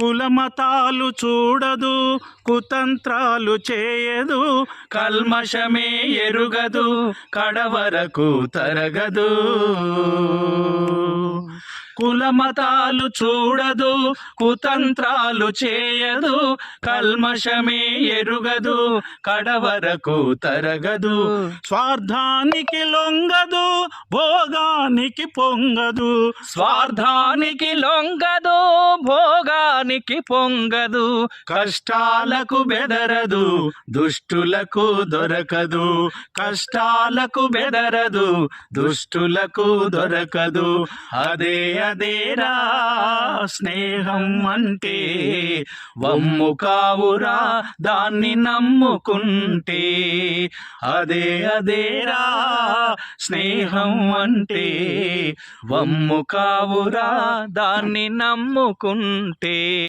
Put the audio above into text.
కులమతాలు చూడదు కుతంత్రాలు చేయదు కల్మషమే ఎరుగదు కడవరకు తరగదు. కులమతాలు చూడదు కుతంత్రాలు చేయదు కల్మషమే ఎరుగదు కడవరకు తరగదు. స్వార్థానికి లొంగదు భోగానికి పొంగదు. స్వార్థానికి లొంగదు భోగానికి పొంగదు కష్టాలకు బెదరదు దుష్టులకు దొరకదు కష్టాలకు బెదరదు దుష్టులకు దొరకదు. అదే అదేరా స్నేహం అంటే వమ్ము కావురా దాన్ని నమ్ముకుంటే. అదే అదేరా స్నేహం అంటే వమ్ము కావురా దాన్ని నమ్ముకుంటే.